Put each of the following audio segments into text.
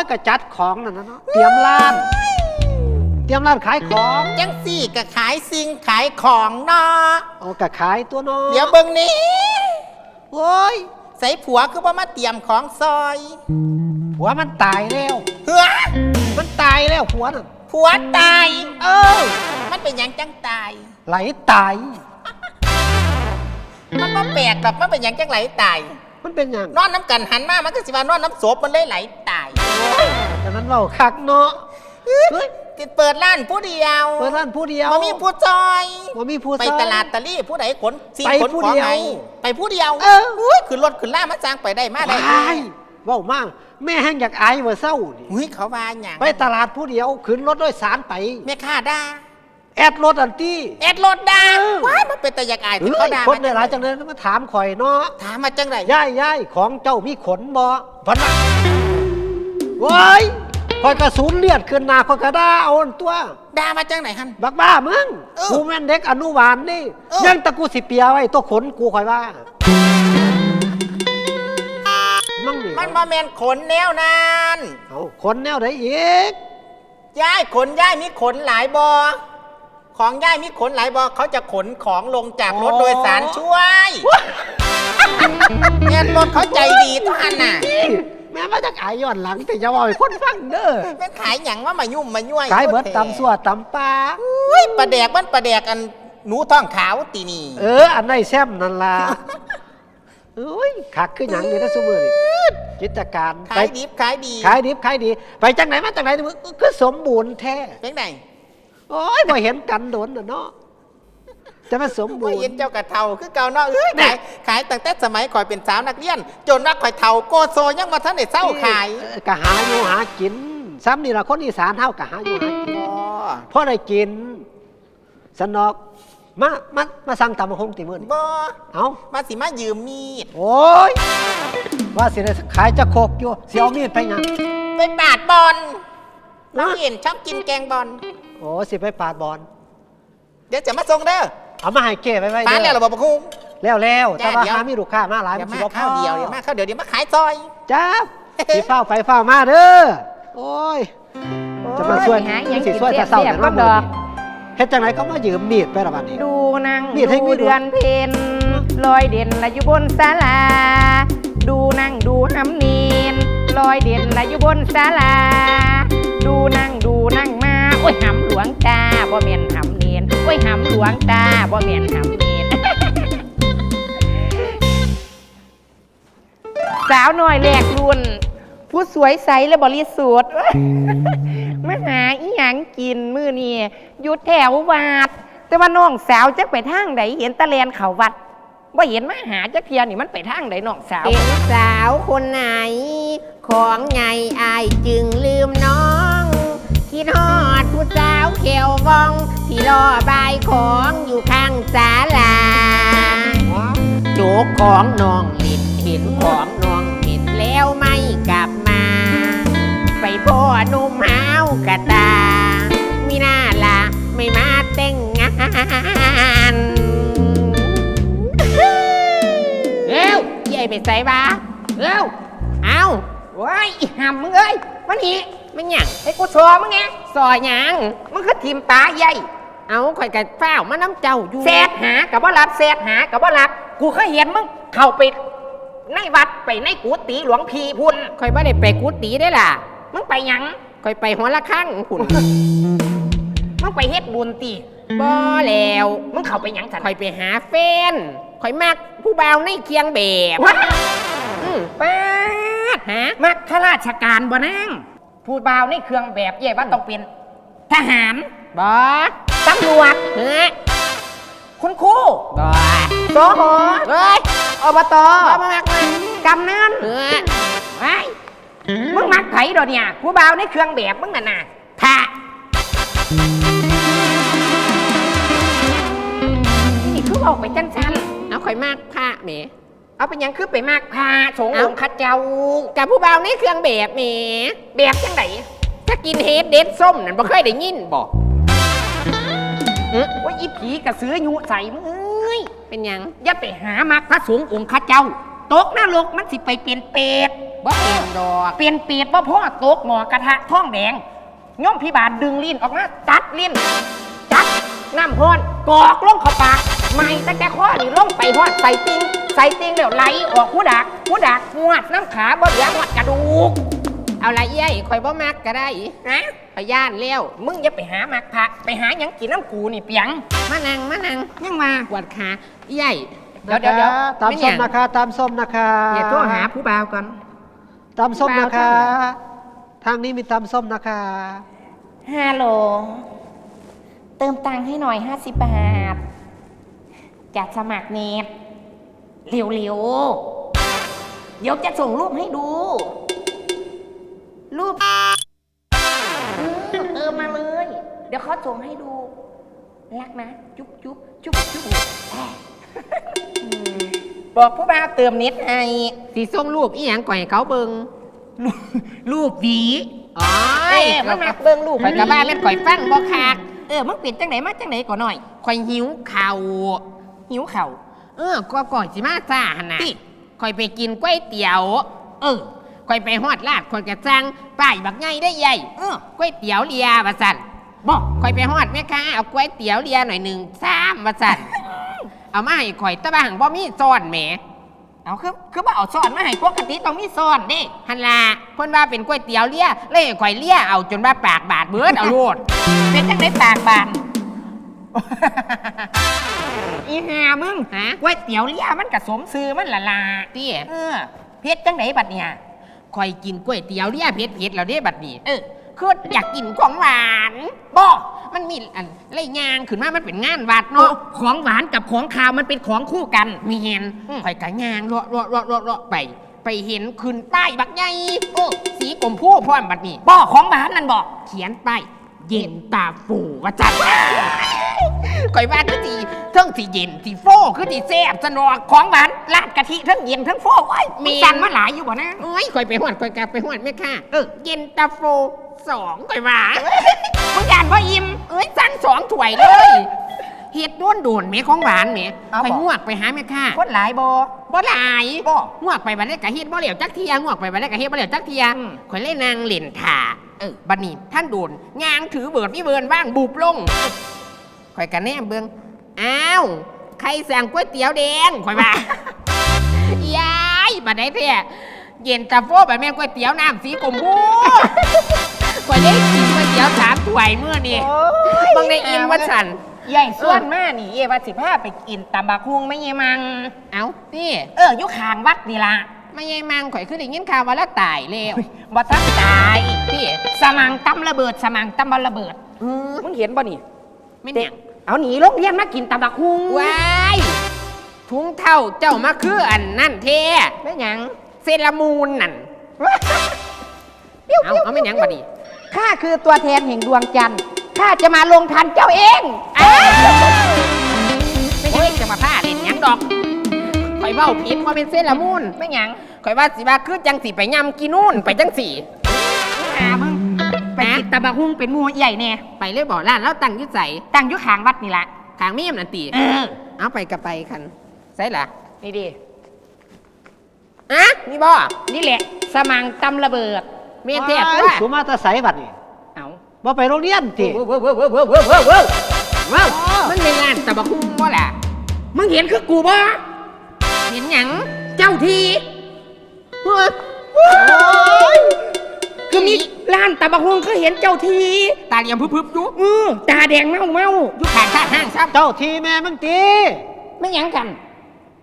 ยก็จัดของนั่นนะเนาะเตรียมร้าน เตรียมร้านขายของจังสี่ก็ขายสิ่งขายของเนาะเอาก็ขายตัวเน้อเดี๋ยวเบิ่งนี้โอ้ยใส่ผัวคือว่ามาเตรียมของซอยผัวมันตายแล้วเฮ้อมันตายแล้วผัวน่ะผัวตาย เออ มันเป็นหยังจังตาย ไหลตาย มันบ่แปลกหรอกมันเป็นหยังจังไหลตาย มันเป็นอย่างนอนน้ำกันหันมามันก็สิว่านอนน้ำศพมันเลยไหลตายแต่นั้นเราคักเนาะเฮ้ยติดเปิดร้านผู้เดียวเปิดร้านผู้เดียวบ่มีผู้ซอยบ่มีผู้ไปซอยตลาดตะลี่ผู้ใดขนสิ่งไปขนผู้ของเดียวให้ไปผู้เดียวเอออุ้ยขึ้นรถขึ้นล่ามาจ้างไปได้มาได้ว้ายเว้ามากแม่แห้งอยากอายเมื่อเศร้านี่อุ้ยเขาว่าหยังไปตลาดผู้เดียวขึ้นรถด้วยสารไปแม่ค้าด่า แอดรถอันตี้แอดรถด่าเออว้ายมันเป็นแต่อยากอายที่เฮ้เขายด่าคนในหลายจังเลยมาถามข่อยเนาะถามมาจังไรย่ายย่ายของเจ้ามีขนบ่พันว่าโว้ยข่อยกระสุนเลียดขึ้นหนาข่อยกระด้าเอาอันตัวด่ามาจังไหนฮันบักบ้ามึงเออกูแม่นเด็กอนุบาลนี่เออยังตะกูสิเปียไว้ตัวขนกูข่อยว่ามั่งนี่มันมาแมนขนแนวนั้นเอาขนแนวไหนอีกย้ายขนย้ายมีขนหลายบอ ของย้ายมีขนหลายบอเขาจะขนของลงจากรถโดยสารช่วยเนี่ยรถเขาใจดีทุกอันน่ะ นี่แม่มาจากอายย้อนหลังแต่จะว่าให้คนฟังเด้อเป็นขายหยังว่ามายุ่มมาย่วยขายเบิดตำสั่วตำปลาอุ้ยปลาแดกมันปลาแดกอันหนูท้องขาวตีนี่เออ อันไหนแซมนั่นล่ะเอ้ยคักขึ้นหยังนี่นะซุมือนี่กิจการขาไปยดิบขายดีขายดิบขายดี ไปจังไหนมาจังไหนมึงคือสมบูรณ์แท้เป็นไง โอ้ยบ่เห็นกันโดนน่ะเนาะจะมาสมบูว่ารณ์ เห็นเจ้ากระเทาคือเก่าเนาะเอ้ยแน่ ขายขายตั้งแต่สมัยข่อยเป็นสาวนักเรียน จนว่าข่อยเทาโกโซยังมาท่านได้เศร้าขายเออก็หาอยู่หากิน ซ้ำนี่ล่ะคนอีสานเฮาก็หาอยู่หากินอ๋อพอได้กินสนอกมามามาสั่งตำบักหงติมื้อนี่บ่เอ้ามาสิมายืมมีดโอ้ยว่าสิได้ขายจะโคกอยู่สิเอามีดไปหยังไปปาดบอลนะน้องเห็นชอบกินแกงบอลโอ้สิไปปาดบอลเดี๋ยวจะมาส่งเด้อเอามาให้เก้ไว้ไว้ปาดเด้แล้วอเหราบอกคุ้งแล้วแล้วแต่ว่าเดี๋ยว หามีลูกค้ามาหลายเดี๋ยวสิมาบ่พอข้าวเดียวเดี๋ยวมาข้าวเดียวเดี๋ยวมาขายซอย จ้าสิเฝ้าไปเฝ้ามาเด้อโอ้ย จะมาช่วยหาหยังสิกินช่วยแต่เศร้าแซ่แต่บๆน้ก็องดมืออกนี่เฮ็ดจังไหนเขามายืมมีดไปละบัดนี้ ดูนางมีดให้มีดดู เดือนเพ็ญลอยเด่นละอยู่บนศาลา ดูนั่งดูหำเนียนลอยเด่นละอยู่บนศาลา ดูนั่งดูนั่งมาโอ้ยหำหลวงตาบ่เมียนหำเนียนโอ้ยหำหลวงตาบ่เมียนหำเนียน สาวน้อยแหลกรุ่น ผู้สวยใสและบริสุทธิ์ มาหาอีหยังกินมื้อนี้อยู่แถววัดแต่ว่าน้องสาวจักไปทางใดเห็นตะแลนเขาวัดว่าเห็นมาหาจักเทียนี่มันไปทางใดน้องสาว เป็นสาวคนไหน ของไงอายจึงลืมน้อง คิดฮอดผู้สาวเขววอง ที่รอบายของอยู่ข้างศาลาโจกของน้องเลินเห็นของน้องเห็นแล้วไม่กลับมา ไปพ่อหนุ่มหาวกะตามีหน้าละไม่มาแต่งงานเอ้าใหญ่ไปใส่บ้าเอ้าเอาว้ายอีหำมึงเอ้ยมันนี่ มันหยังให้กูชอมึงไงซอยหยังมึงคือทีมตาใหญ่เอาข่อยกับฝ้าวมาน้ำเจ้าอยู่แซดหากับว่ารับแซดหากับว่ารับ กูเคยเห็นมึงเข้าไปในวัดไปในกุฏิหลวงพีพุ่นข่อยบ่ได้ไปกุฏิได้ล่ะมึงไปหยังข่อยไปหัวละข้างหุ่นมึงไปเฮ็ดบุญตีบ่แล้วมึงเข้าไปหยังสันข่อยไปหาแฟนข่อยมักผู้บ่าวในเคียงแบบว้าอืมป้าดฮะมักข้าราชการบ่นาง ผู้บ่าวในเครื่องแบบเย่ว่าต้องเป็นทหารบ่ตำรวจเฮ้ยคุณครูบ่สหเฮ้ยอบตบ่มามักมันกำนันเฮ้ยไอ้มึงมักไผดอกเนี่ยผู้บ่าวในเครื่องแบบมึงน่ะน่ะพระนี่คือออกไปจังสันเอาข่อยมักพระแหม เอาเป็นหยังคือไปมากพาสงฆ์เอ้าองค์ข้าเจ้ากับผู้บ่าวในเครื่องแบบแหมแบบจังไหนถ้ากินเฮดเด็ดส้มนั่นบ่เคยได้ยินบ่ว่าอีผีกระสือยุใส่มึงเอ้ยเป็นหยังอย่าไปหามักพระสงฆ์องค์ข้าเจ้า ตกนรกมันสิไปเป็นเปรตบ่เป็นดอกเปลี่ยนเปียดบ่พ่อตกหมอกระทะท้องแดงย่อมพิบาลดึงลิ้นออกมาตัดลิ้นจัดน้ำพอนกอกลงเข้าปาก ไม่แต่แกข้อนี่ลงไปฮอดใส่ติงใส่ติงแล้วไหลออกหูดักหูดักงวดน้ำขาบ่เหลือหอดกระดูก เอาละเย้ยข่อยบ่มักก็ได้นะข่อยย่านแล้วมึงอย่าไปหามักพระไปหาหยังกินน้ำกูนี่เปียงมานั่งมานั่งยังมาปวดขาเย้ยเดี๋ยวเดี๋ยวเดี๋ยวตามไม่ส้เนี่มยนะคะ ตามส้มนะคะอย่าโทรหาผู้บ่าวก่อนตามส้มนะคะ ทางนี้มีตามส้มนะคะฮัลโหลเติมตังค์ให้หน่อย50บาท จัดสมัครเน็ตเร็วๆ เดี๋ยวจะส่งรูปให้ดู รูปอืมเติมมาเลย เดี๋ยวเขาส่งให้ดู รักนะ จุ๊บจุ๊บจุ๊บจุ๊บแอะอืมบอกผู้บ่าวเติมเน็ตให้สีส่งรูปอีหยังก่อยให้เขาเบิงรูปหวีอ๋อเอ้ยมันมาเบิ่งรูปข่อยกะบ้าแม่นข่อยฟังบ่ขาดเออมึงเปลี่ยนจังไหนมาจังไหนก่อนหน่อยข่อยหิวข้าว หิวเข่าวเออก็ก่อนสิมาซ่าหั่นน่ะติข่อยไปกินก๋วยเตี๋ยวเออข่อยไปฮอดลาดข่อยกะสั่งป้ายบักใหญ่ได้ใหญ่เออก๋วยเตี๋ยวเลียว่าสั่นบอกข่อยไปฮอดแม่ค้าเอาก๋วยเตี๋ยวเลียหน่อยหนึ่งสามว่าสั่นเอามาให้ข่อยแตะบ้างบ่มีซ่อนแหมเอาคือคือบ่เอาซ่อนมาให้ปกติต้องมีซ่อนเด้ฮันลาเพิ่นว่าเป็นก๋วยเตี๋ยวเลียเลยให้ข่อยเลียเอาจนว่าปากบาดเบิดเอาโลดเป็นจังไหนปากบาน อีหามึงฮะก๋วยเตี๋ยวเลี้ยมันกะสมซื้อมันละลาเตี้ยเออเพชรจังไหนบัดเนี่ยข่อยกินก๋วยเตี๋ยวเลียเผ็ดๆแล้วเด้บัดนี้ เออคืออยากกินของหวานบอกมันมีอันไรยางขึ้นมา มันเป็นงานวัดเนาะ ของหวานกับของคาวมันเป็นของคู่กันมีเห็นอืมข่อยกะยางเลาะเลาะเลาะเลาะเลาะไป ไปเห็นขึ้นป้ายบักใหญ่โอ้สีกลมผู้พร้อมบัดนี้บอกของหวานนั่นบอกเขียนป้ายเย็นตาฟูว่าจัด ข่อยว่าคือสีเทั้งสีเย็นสีโฟคือสีแซ่บสนอกของหวานราดกะทิทั้งเย็นทั้งโฟไอ้ยมีมีสั่นมาหลายอยู่บ่นะโอ้ยข่อยไปหวดข่อยกลับไปหวดแม่ค่ะเออเย็นตาโฟสองข่อยว่ามึงยานพ่ออิ่มเอ้ยสั่งสองถ้วยเลยเฮ็ดด้วนโดนๆแม่ของหวานแม่เอาข่อยบอกงวกไปหาแม่ค่ะ คนหลายบอบ่หลายบ่งวกไปบัดนี้กะเฮ็ดบ่เหลียวจักเทียงวกไปบัดนี้กะเฮ็ดบ่เหลียวจักเทียอืม ข่อยเล่นนางเล่นถ่าเออบัดนี้ท่านโดนงางถือเบิดมีเบิร์นว่างบุบลง ข่อยกะแนมเบิ่งอ้าว ใครสั่งก๋วยเตี๋ยวแดงข่อยว่า ยายบัดนี้เท่เย็นตาโฟแบบแม่นก๋วยเตี๋ยวน้ำสีกลมพูข่อยได้กินก๋วยเตี๋ยวสามถ้วยมื้อนี้บางในอินว่าฉันใหญ่ส่วนมากนี่เอว่าสิพาไปกินตำบักฮุงไม่เยมัง เอ้านี่เอออยู่ข้างวัดนี่ล่ะไม่ยายมังข่อยคือได้ยินข่าวว่าแล้วตายแล้วบ่ทันตายพี่สมังตำระเบิดสมังตำบระเบิดเออมึงเห็นบ่นี่ ไม่เนี่ยเอาหนีโรงเรียนมากินตำบักฮุงว้ายทุงเท่าเจ้ามาคืออันนั่นเท่แม่หยังเซรามูนนั่นเอาเอาไม่หยังบัดนี้ข้าคือตัวแทนแห่งดวงจันทร์ข้าจะมาลงทันเจ้าเองอ้าวไม่ใช่จะมาพาเล่นหยังดอกข่อยเว้าผิดว่าเป็นเซรามูนแม่หยังข่อยว่าสิว่าคือจังสีไปยำกินนู่นไปจังสีหามึง ไปกินตำบักฮุงเป็นหมูใหญ่แน่ไปเลยบอกร้านแล้วตั้งอยุ่ใสตั้งอยู่ข้างวัดนี่ล่ะขางเมียมนันตีเออ เอาไปกับไปคันใส่ละนี่ดิอะนี่บ่นี่แหละ สมังตำระเบิด เมียนเทียบว้ว่าสุมาแตาใสบัดนี่เอาบ่ไปโรงเรียนติเว้าวเว้าวเว้าวเว้าวเว้าวเว้าวเว้าวเว้าวมันเป็นร้านตะบะคุ้งบ่ล่ะมึงเห็นคือกูบ่เห็นหยังเจ้าทีเฮ้ย คือมีร้านตำบักฮุงคือเห็นเจ้าทีตาเหลี่ยมพึบๆอยู่อือตาแดงเมาเมาอยู่ข้างข้างห้างซ้เจ้าทีแม่มึงตีไม่หยังกัน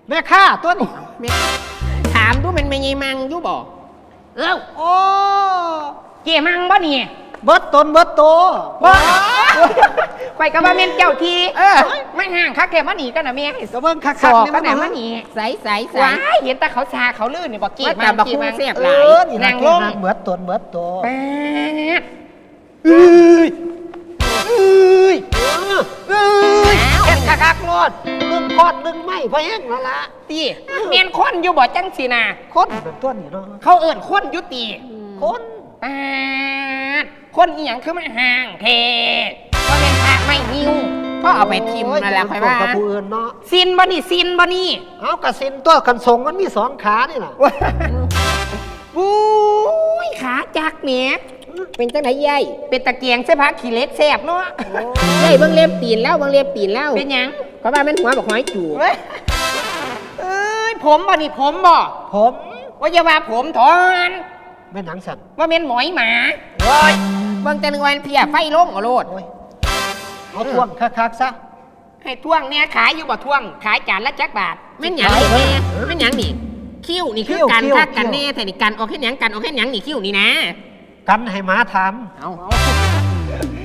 แม่ข้าตัวนี้ำแม่ถามดูมันไม่ยมังอยู่บ่เอ้าโอ้เกี่ยมังบ่เนี่ยเบิดตนเบิดโตบ่ ข่อยก็ว่าแม่นเจ้าทีเออไม่ห่างคักแกมาหนีกันนะแม่ให้ก็เบิ่งคักสอบๆนี่กัมันนนะนะมาหนีใสใสใสว้ายเห็นแต่เขาชาเขาลื่นนี่บอกกี่ว่ามัตะงบะกี่คุ้งมังเสียบเอหลายอนี่นางลงเบิดตนเบิดโตแป๊ดเอ้ยเอ้ยเอ้ยแค่คักคักๆรอดหนึ่งคอดหนึ่งไม่พอแห้งแล้วล่ะตีเมียนคนอยู่บ่จังสีนาคนเป็นตัวนี้เนาะเขาเอิ่นคนอยุตีคนแป๊ดคนอีหยังคือมาห่างเท ก็เป็นพระไม่นิ้วพ่อเอาไปทิมนั่นแหละค่อยว่ากับผู้อื่นเนาะซินบ่นี่ซินบ่นี่เอากระสินตัวกันทรงมันมีสองขานี่ล่ะอุ้ยขาจักเมียเป็นจังไหนยายเป็นตะเกียงใช่พักขี้เหล็กแสบเนาะยายเบิ่งเล็บตีนแล้วเบิ่งเล็บตีนแล้วเป็นหยังเพราะว่ามันหัวบอกหอยจูบเอ้ยเอ้ยผมบ่นี่ผมบ่ผมว่าอย่าว่าผมถอนแม่นหนังสันว่าเม็นหมอยหมาโอ้ยเบิ่งแต่หนึงวันเพียไฟลงเอาโลดโอ้ย เอาท่วงคักๆซะให้ท่วงเนี่ยขายอยู่บ่ท่วง ขายจานละจักบาทแม่นหยังนี่แม่แม่นหยังนี่คิ้วนี่คือคิ้วการคิ้วทักกันคิ้วแน่แต่นี่การออกแค่หยังการออกแค่หยังนี่คิ้วนี่นะ กันให้หมาถามเอา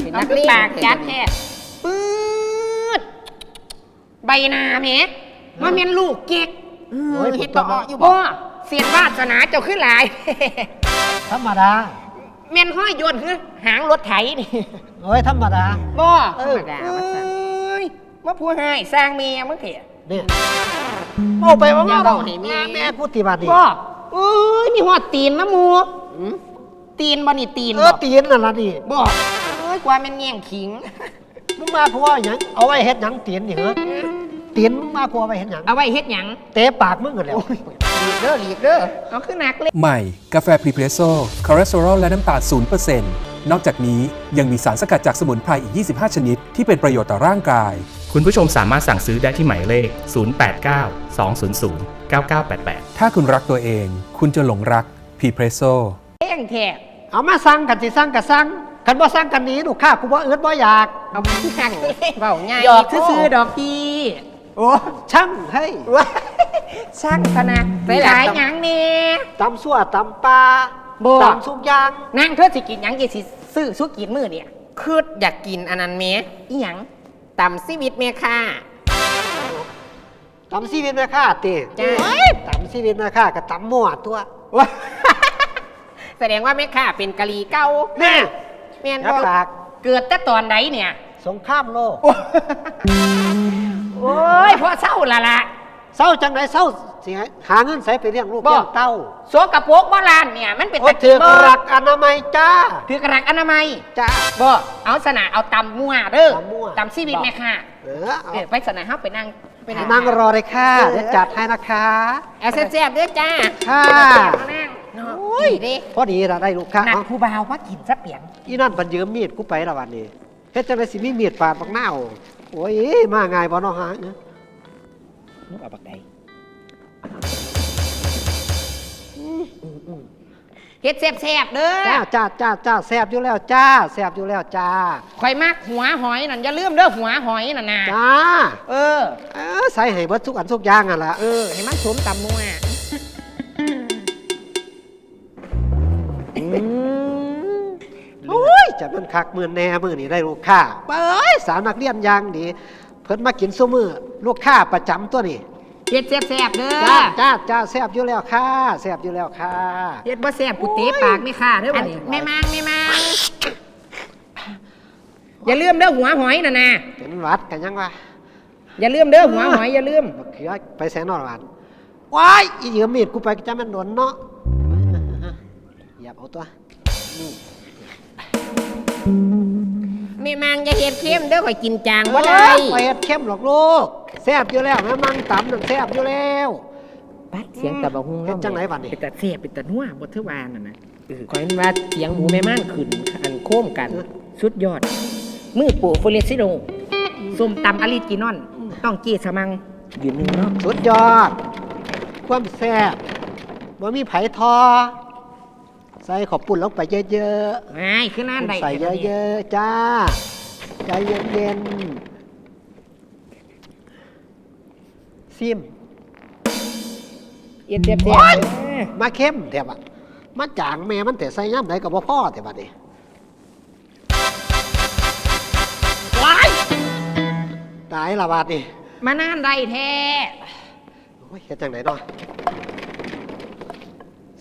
เป็นเอานักคือเล่นปากจัดแท้ปื๊ดใบหนาแหมว่าเม็นลูกเก๊กเออเฮ็ดต่ออยู่บ่บ่เสียนวาสนาเจ้าขึ้นหลายธรรมดา แม่นห้อยโยนคือ หางรถไถนี่โอ้ยธรรมดา บ่ธรรมดาเอ้ว่าซั่นยว่าผู้ให้สร้างเมียมึงเถอะ เนี่ยเอาไปว่าอย่าว่าเว้าให้แม่ แม่พูดตีบาดีบ่เอ้ยมีหอดตีนนะหมูอืมตีนบ่นี่ตีนเอบ่อตีนนั่นละนี่บ่เอ้ยกว่าแม่นแง่งขิง มึงมาเพราะว่าหยังเอาไว้เฮ็ดหยังตีนนี่เหรอ ตีนมึงมาเพราะว่าไว้เฮ็ดหยังเอาไว้เฮ็ดหยังเตะปากมึงกันแหล้วหลีกเด้อหลีกเด้อเอาขึ้นหนักเลย ใหม่ กาแฟพรีเพรสโซ่คอเลสเตอรอลและน้ำตาล0%นนอกจากนี้ยังมีสารสกัดจากสมุนไพรอีก 25 ชนิด ที่เป็นประโยชน์ต่อร่างกาย คุณผู้ชมสามารถสั่งซื้อได้ที่หมายเลข 089 200 9988ถ้าคุณรักตัวเอง คุณจะหลงรักพรีเพรสโซ่ เอ้งแท้เอามาสั่งกันสิสั่งกันสั่งกันบ่สั่งกันหนี้ลูกค้ากูบ่เอิ้นบ่อยาก เอาขึ้นหนักเลยเว้าง่ายหยอกซื่อๆดอกพี่ โอ้ช่างเฮ้ยช่างพนักไปหลายหยังนี่ ตำซั่วตำปลาบ่ ตำสุกอยางนางเธอสิกินหยังยี่สิซื้อสุกินมื้อเนี่ยคืดอยากกินอันนั้นแม่อีหยังตำชีวิตแม่ค่ะ ตำซีวิตแม่ค้าติจ้ะ โอ้ยตำซีวิตแม่ค้าก็ตำมั่วตัวแสดงว่าแม่ค่ะเป็นกะหรี่เก่าแม่แม่นอย่าบ่ปากเกิดแต่ตอนไหนเนี่ย สงครามโลก โอ้ยพอเศร้าละละ เศร้าจังไดเศร้าสิให้หาเงินใส่ไปเลี้ยงลูกบ่ เลี้ยงเต้าโสกระโปรกโบราณเนี่ยมันเป็นโอ้ตะถืกี้อกบ่รักอนามัยจ้าถือกระรักอนามัยจ้า บ่เอาสนะเอาตำมั่วเด้อตำมั่ว ตำซีวิตแม่ค่ะเออเอาเออไปสนะเฮาไปนั่งไปนั่งรอเลยค่ะเดี๋ยวจัดให้นะคะเอาแซ่บๆเด้อจ้าค่ะมานั่งโอ้ยเด้พอดีเราได้ลูกค้านักเอาผู้บ่าวว่ากินซะเปียง อีนั่นปันยืมมีดกูไปและวันนี้เฮ็ดจังไดสิมีมีดปาดบักหน้าว โอ้ย มาง่ายบ่เนาะฮะมึงเอาบักใดเฮ็ดแซ่บๆเด้อจ้าจ้าจ้าจ้าแซ่บอยู่แล้วจ้าแซ่บอยู่แล้วจ้า ข่อยมักหัวหอยนั่นอย่าลืมเด้อหัวหอยนั่นน่ะจ้า เออ เออใส่ให้เบิดทุกอันทุกอย่างอะล่ะเออให้มันสมตำมั่ว โอ้ยจะมันคักมือแน่มือนี่ได้ลูกค้าเอ้ยสาวนักเรียนอยังดีเพิ่นมากินซุมือลูกค้าประจำตัวนี่เฮ็ดแซ่บๆเด้อจ้าจ้าจ้าแซ่บอยู่แล้วค่ะแซ่บอยู่แล้วค่ะเฮ็ดบ่แซ่บกูเตะปากไม่ค่ะเด้ออับันดนี้แม่มางแม่มางอย่าลืมเด้อหัวหอยนั่นน่ะเป็นหวัดกันยังวะอย่าลืมเด้อหัวหอยอย่าลืมบักเขือไปแสงนอนหวานว้ายอีเหยือมีดกูไปจะมันโดนเนาะอย่าเอาตัวนี่ แม่มางอย่าเฮ็ดเข้มเด้อข่อยกินจางบ่ว่าได้ไปเฮ็ดเข้มหรอกลูกแซ่บอยู่แล้วแม่มังตำนั่นแซ่บอยู่แล้ว ปัดเสียงตะบะฮุงเฮ็ดจังไหนบัดนี้ เป็นตาแซ่บเป็นตานัวบ่เทอวานนั่นน่ะเออข่อยว่าเสียงหมูแม่มางขึ้นอันโค้มกัน สุดยอด มือปูโฟเรซิโนส้มตำอลิจินอน ต้องจีสมังยืนหนึงเนาะสุดยอด ความแซ่บบ่มีไผทอ ใส่ขอบปุ่นลงไปเยอะง่ายขึ้นนั่นได้ๆใส่เยอะๆจ้า ใจเย็นๆซิม เอียดแซ่บโอ๊ยๆมาเข้มแถบอะมาจางแม่มันแต่ใส่ย่ำไหนกับบ่พ่อแต่บัดนี้ว้ายตายละบาดนี่มานานได้แท้โอ้ยเฮ็ดจังไดเนาะ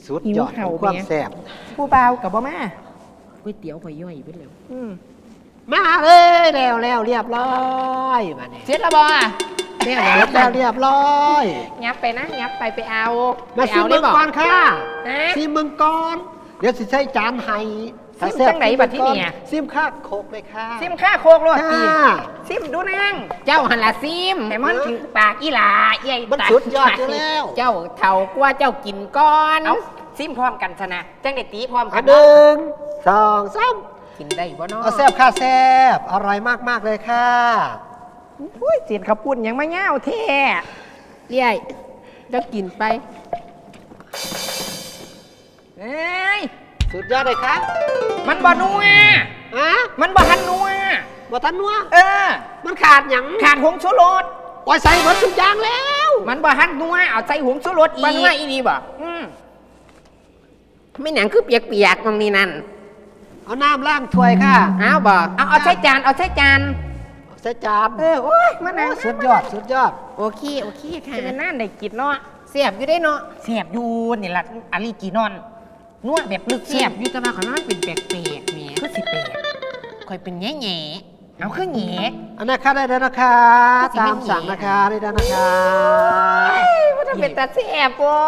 สุดยอดของความแซ่บผู้บ่าวกับบ่มาก๋วยเตี๋ยวข่อยย่อยไปแล้วอืมมาเลยแล้วแล้วเรียบร้อยมานี่เสร็จแล้วบ่เรียบแล้วเรียบร้อยยับไปนะยับไปไปเอามาไปซิเอามได้เมืองบ่ก่อนค่ะฮะซิมเมืองก่อน เดี๋ยวสิใช้จานให้ ซิมจังไหนบัดที่เนี่ยซิมข้าวโคกเลยค่ะซิมค่าโคกโลดตีจ้าซิมดูนางเจ้าหันละซิมแต่มันถึงปากอีหลาใหญ่มันตัดสุดยอดอยู่แล้ว เจ้าเท่ากว่าเจ้ากินก่อนเอาซิมพร้อมกันชนะจังได้ตีพร้อมกัอันนหนึ่งสองสามกินได้บ่เนาะเอาแซ่บค่ะแซ่บอร่อยมากๆเลยค่ะอุ้ยเสียนข้าวปุ้นยังมาเง่าวแท้เลี้ยยแล้วกินไปเอ้ย สุดยอดเลยค่ะมันบ่นัวอะมันบ่ทันนัวบ่ทันนัวเออ มันขาดหยังขาดหงชูรสโอ้ยใส่หมดทุกอย่างแล้ว มันบ่ทันนัวเอาใส่หงชูรสอีกมันว่าอีนี่บ่อืมไม่หนังคือเปียกๆมองนี่นั่นเอาน้ำล้างถ้วยค่ะอ้าวบ่เอาเอาใส่จานเอาใส่จานใส่จานเออโอ้ยมานั่งสุดยอดสุดยอดโอเคโอเคค่ะจะเป็นนั่นได้กินเนาะเสียบอยู่ได้เนาะเสียบอยู่นี่ล่ะอาลีกีนอน นวดแบบลึกเสียบอยู่แต่ว่าขอยว่ามันเป็นแปลกๆแหม่คือสิแปลกคอยเป็นแง่เอาคือแหงอันนะคะได้แล้วนะคะ ตามสั่งนะคะได้แล้วนะคะ มันจะเป็นตาเสียบปะ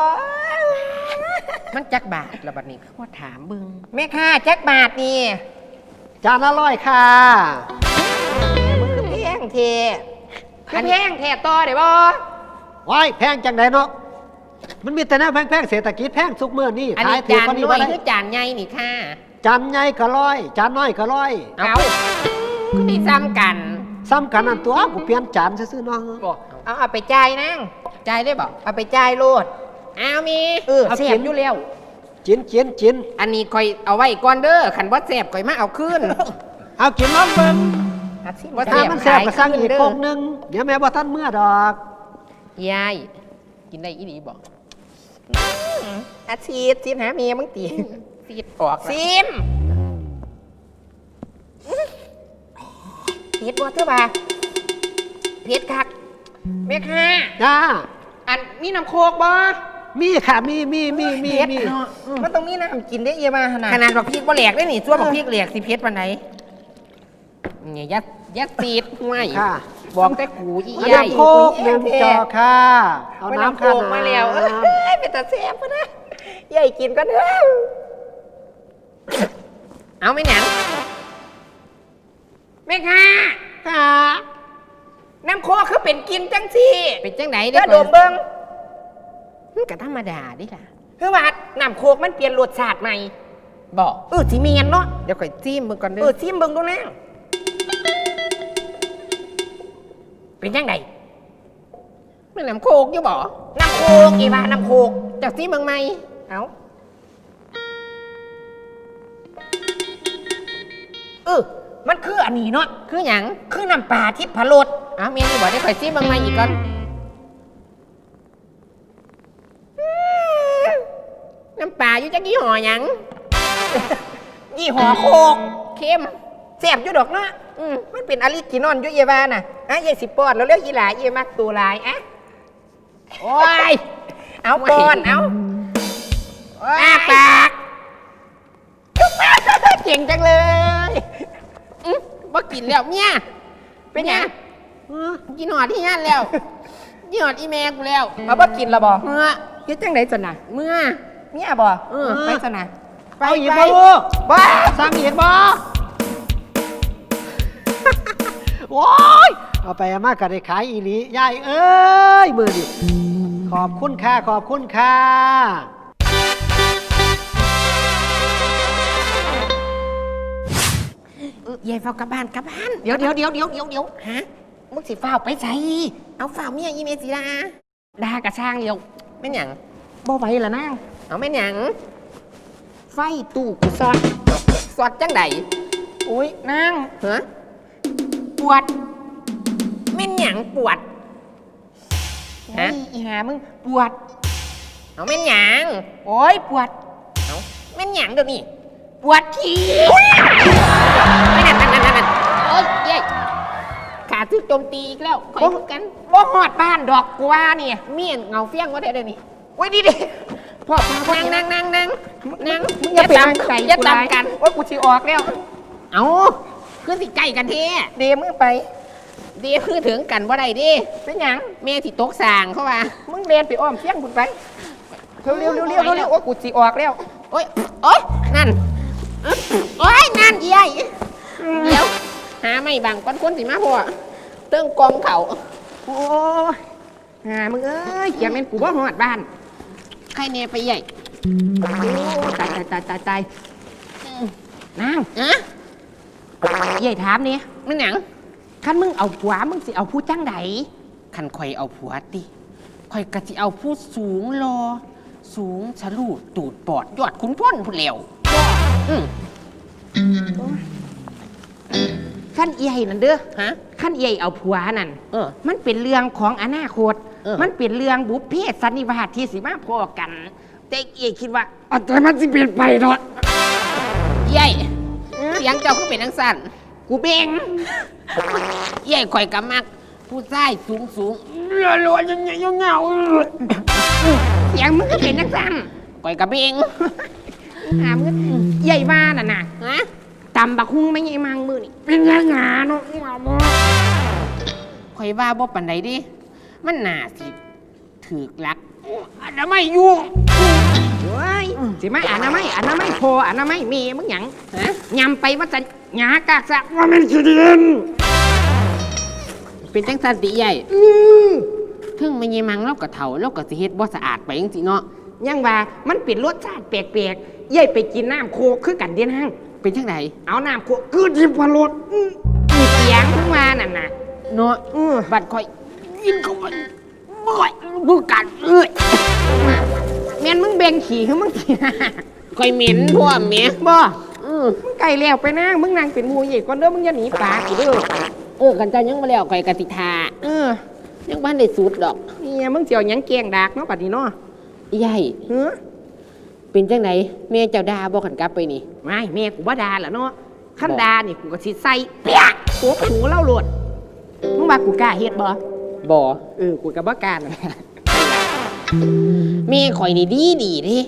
ๆมันจักบาทละบัดนี้ว่าถามเบิ่งแม่ค่าแจ็คบาทนี่จานละร้อยค่ะ มันคือแพงเทคือแพงแทต่อได้บ่ว้ายแพงจังไดเนาะ มันมีแต่แนวแพงๆเศรษฐกิจแพงทุกมื้อนี่อันขานี้ยถูกจานกว่านี้น้อบ่ยได้คือจานใหญ่นี่ค่ะ จานใหญ่ก็ร้อย จานน้อยก็ร้อยเอาคือได้ซ้ำกันซ้ำกันนั่นตัวกูเปลี่ยนจานซื่อๆเนาะบ่เอาเอาไปจ่ายนั่งใจายได้บ่เอาไปจ่ายโลดอ้าวมีเออเสียบอยู่แล้วจินจินจินอันนี้คอยเอาไว้ก่อนเด้อขันว่าแสบคอยมาเอาขึ้นเอากินน้องเบิ่งอาชีพว่าถ้ามันแซ่บก็สั่งอีกขายขึ้นเด้อโคกหนึงเดี๋ยวแม่บ่ทันเมื่อดอกยาย กินได้อีหลีบอกอาชีพซีมหาเมียมึงตีซีดออกละซิมเฮ็ดบ่เถอะบ่าเฮ็ดคักแม่ค่าจ้าอันมีน้ำโคกบ่มีค่ะมีมีมีมีเผ็ดมีเนาะมันต้องมีน้ำกินได้เยอะมาขนาดขนาดบอกพริกบ่แหลกได้นี่ชั่วบอกพริกแหลกสิเพชรปันไหนเนี่ยยัดยัดซีดห่วยค่ะ บอกแต่กูอีเอาใหญ่น้ำโคกหนึ่งจอค่ะ เอาไปน้ำน้ำโคค่ะกมาแล้วเอ้ยเป็นตาแซ่บปะนะใหญ่กินก็เด้อเอาไหมหนังแม่ค่ะค่ะ น้ำโคกคือเป็นกินจังสิเป็นจังไหนเด้เด้อดมเบิ้งมันก็ธรรมดาดิล่ะคือว่าน้ำโคกมันเปลี่ยนรสชาติใหม่บอกเออสิเมียนเนาะเดี๋ยวข่อยจิ้มมึงก่อนเอเด้ออซิมเบิ้งดูนะ เป็นยังไงไม่น้ำโคกอยู่บ่น้ำโคกอีว่าน้ำโคกจากจิ้มมึงไหมเอาเออมันคืออันนี้เนาะคือหยังคือน้ำปลาทิพรสเอาเมียนี่บอกได้ข่อยจิ้มมึงไหมอีกก่อนน้ำปลาอยู่จักยี่ห้อหยังยี่ห้อโคกเข้มแซ่บอยู่ดอกเนาะอืมมันเป็นอลิจินอนอยู่เยวาน่ะ อะยายสิป้อนแล้วเลือกอีหลาเยมักตัวลายอะโอ้ยเอาป้อนเอาอ้าปากเก่งจังเลยอื้อบ่กินแล้วเมียเป็นหยังกินหอดที่งานแล้วกินหอดอีแม่กูแล้วเอาบ่กินละบ่เมื่อคิดจังไดจันน่ะเมื่อเมียบ่เออไปจันน่ะไปเอาอีกไปบ่ลูกบ้าสั่งอีกบ่โอ้ย เอาไปเอามากก็ได้ขายอีหลียายเอ้ยมือดิขอบคุณค่ะขอบคุณค่ะเออยายเฝ้ากลับบ้านกลับบ้านเดี๋ยวเดี๋ยวเดี๋ยวเดี๋ยวเดี๋ยวเดี๋ยวฮะมึงสิฟ้าวไปใส่เอาฝ่าเมียอีเมสิลาดากระช่างเดียวแม่นหยังบ่ไหวละนางเอาแม่นหยังไฟตู้กูซอดสอดจังใดอุ้ยนางฮะปวด แม่นหยังปวด ฮะ นี่อีหามึงปวด เอาแม่นหยังโอ้ยปวด เอาแม่นหยังเดี๋ยวนี้ปวดขี้ไม่นั่นนั่นนั่นนั่นโอ้ยเย้ยขาทึกโจมตีอีกแล้วคอยพูดกันบ่หอดบ้านดอกกูว่าเนี่ยเมียนเงาเฟี้ยงว่าได้เดี๋ยวนี้โอ้ยดิดิพ่อพาพ่อนั่งนั่งนั่งนั่งนั่งมึงอย่าไปตามนั่งไก่อย่ากูตามไรกันว่ากูสิออกแล้ว เอาคือสิใกล้กันเท่เดมึงไป เดีคือถึงกันว่าได้ดิเป็นหยังแม่ที่ตกสางเขาว่า มึงเรียนไปอ้อมเฟี้ยงบุญไปเร็วเร็วเร็วเร็วเร็วเร็วโอ้ยกูสิออกแล้วโอ้ยโอ้ยนั่นโอ้ยนั่นใหญ่เดี๋ยวหาไม่บังก้อนคนสิมาพ่อเติ้งกองเขาโอ้ยหามึงเอ้ยเกียร์แม่นกูบ่หอดบ้านใครเนไปใหญ่โอ้ตายตายตายตายตายนางอะใหญ่ถามนี่มันหยัง คันมึงเอาผัวมึงสิเอาผู้จังใดคันข่อยเอาผัวติข่อยกะสิเอาผู้สูงรอ สูงฉลูดตูดปอดยอดขุนพ้นผู้เหลวอืมคันใหญ่นั่นเด้อฮะคันใหญ่เอาผัวนั่นเออ มันเป็นเรื่องของอนาคต เออ มันเป็นเรื่องบุพเพสันนิวาสที่สิมาพอกัน แต่เอ๋คิดว่าเอาแต่มันสิเปลี่ยนไปเนาะใหญ่เสียงเจ้าคือเป็นนังสั่นกูเบ่ง ใหญ่ข่อยกะมัก ผู้ชายสูงสูงรัวๆยังไงยังเงาเสียงมึงก็เป็นนักสั่นข่อยกะเบงหามึงใหญ่บ้านน่ะนะฮะตำบักฮุ้งไม่ใหญ่มังมือนี่เป็นยังไงเนาะข่อยว่าบ่ปานใดเดิมันน่าสิถือกลักอันนั้นไม่อยู่เว้ยสิมาอ่านนะไม่อ่านนะไม่พออ่านนะไม่มีมึงหยังฮะยำไปว่าจะหยากากซะว่ามันขี้เดียน เป็นจังสันติใหญ่ถึงไม่ยมังเราก็เฒ่าเราก็สิเฮ็ดบ่สะอาดไปจังซี่เนาะยังว่ามันเป็นรสชาติแปลกๆย่ายไปกินน้ำโคกคือกันเดียนห้างเป็นจังไดเอาน้ำโคกคือทิพรสอื้อมีเสียงขึ้นมานั่นน่ะเนาะเออบัดข่อยกินเข้าไปบ่อยบ่กัดเอ้ยแม่นมึงเบ่งขี่คือมึงขี่ข่อยเหม็นพวกแหม่บ่อือมึงไก่แล้วไปนั่งมึงนั่งเป็นหมูใหญ่ก่อนเด้อมึงอย่าหนีปลากูเด้อ เออกันเจ้ายังบ่แล้วข่อยกะสิทาเออยังบ่ทันได้สุดดอกเนี่ยมึงเจียวหยังแกงดากเนาะปัดนี้เนาะใหญ่เฮ้อเป็นจังไดแม่เจ้าด่าบ่ขันกลับไปนี่ไม่แม่กูบ่ด่าล่ะเนาะขั้นบ่ด่านี่กูก็สิใส่เปียกหัวหูเล่าโลดมึงว่ากูกล้าเฮ็ดบ่บ่เออกูก็บ่กล้านั่นแหละแม่ข่อยนี่ดีดีเด้อือ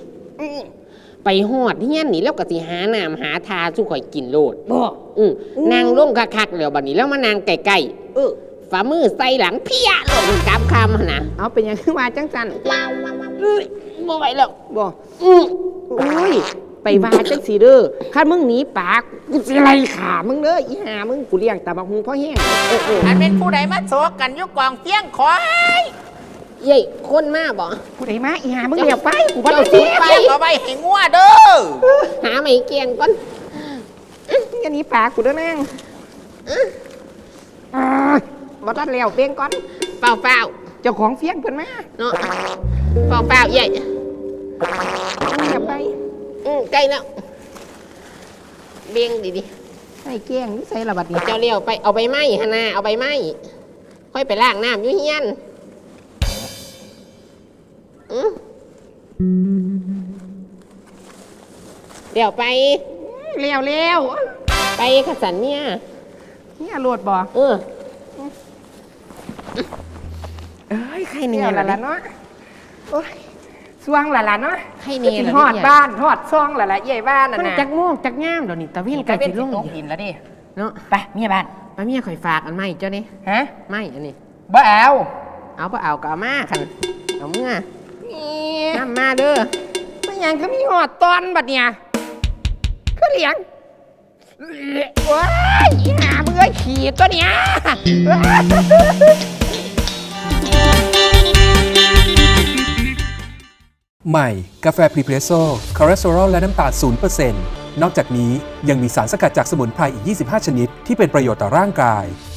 ไปฮอดเฮียนนี่แล้วก็สิหาน้ำหาทาสู้ข่อยกินโลดบ่อืออู้นางลงคักๆแล้วบัดนี้แล้วมานางใกล้เออๆฝ่ามือใส่หลังเพี้ยลงกำคำหั่นน่ะเอาเป็นหยังคือว่าจังซั่นเอ้ยบ่ไหวแล้วบ่อือโอ้ยไปว่าจังสิเด้อคันมึงหนีปากกูสิไล่ขามึงเด้ออีห่ามึงกูเลี้ยงตาบักฮูพ่อแห้งเออเอออันเป็นผู้ใดมาโศกกันอยุกองเฟี้ยงคอย เย้ยคนมาบ่ผู้ใดมาอีห่ามึงเลี้ยงไปกูบ่เจ้าได้สิเสียไปเฟี้ยงเอาไว้ให้งัวเด้อหาไม่เกียงก่อนอย่าหนีปากกูเด้อนางอ่าบ่ทันแล้วเพียงก่อนเปล่าเปล่าเจ้าของเฟียงเพิ่นมาๆเนาะเปล่าเปล่าๆเย้ยอย่าไปอือใกล้แล้วเบี่ยงดีใส่แกล้งนี่ใส่ระบัดนี้ๆเจ้าเลี้ยวไปเอาใบไม้หั่นน่ะเอาใบไม้ค่อยไปล้างน้ำอยู่เฮียนอือ เดี๋ยวไป เร็วเร็วไปขสันเนี่ยเนี่ยโหลดบ่เออเอ้ยใครเนี่ยละล่ะเนาะโอ้ยสวงละล่ะเนาะใครเนี่ยสิล่ะฮอดเนี่ยบ้านฮอดซองละล่ะใหญ่บ้านน่ะมันนะจักง่วงจักง่ามเดี๋ยวนี้ตะเวนไก่สิลงตกดินแล้วดิเนาะไปเมียบ้านไปเมียข่อยฝากอันใหม่เจ้านี่ฮะไม่อันนี้บ่เอาเอาปะเอาก็เอามาคันเอาเมื่อ นี่น้ำมาเด้อมันหยังก็มีฮอดตอนบัดเนี่ยก็เลี้ยงว้ายอีหามึงเอ้ยขี่ตัวเนี้ยใหม่ กาแฟพรีเพรสโซ่คอเลสเตอรอลและน้ำตาล0%นนอกจากนี้ยังมีสารสกัดจากสมุนไพรอีก 25 ชนิด ที่เป็นประโยชน์ต่อร่างกาย